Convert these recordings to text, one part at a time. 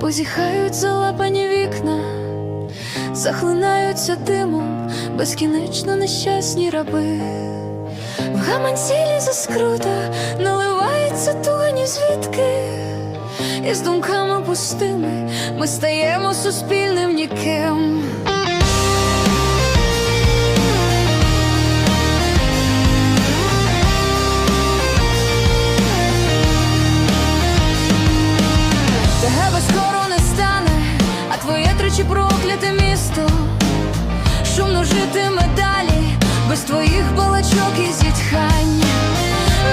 позіхають залапані вікна, захлинаються димом, безкінечно нещасні раби. В гаманці лізе скрута, наливається тугані звідки, і з думками пустими ми стаємо суспільним ніким. Житиме далі, без твоїх балачок і зітхань.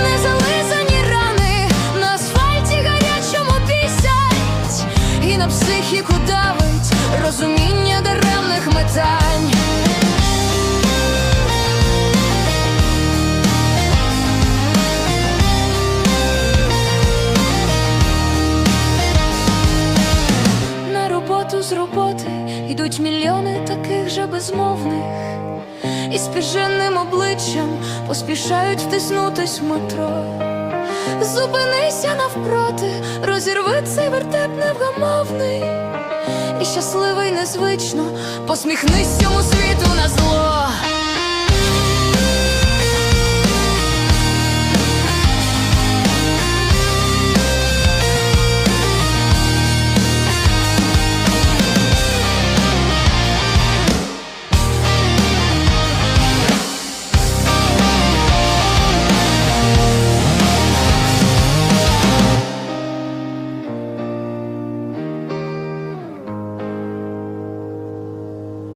Не зализані рани, на асфальті гарячому пісять І на психіку давить розуміння даремних метань. З роботи йдуть мільйони таких же безмовних, і з піженним обличчям поспішають втиснутись в метро. Зупинися навпроти, розірви цей вертеп невгамовний, і щасливий незвично, посміхнись цьому світу на зло.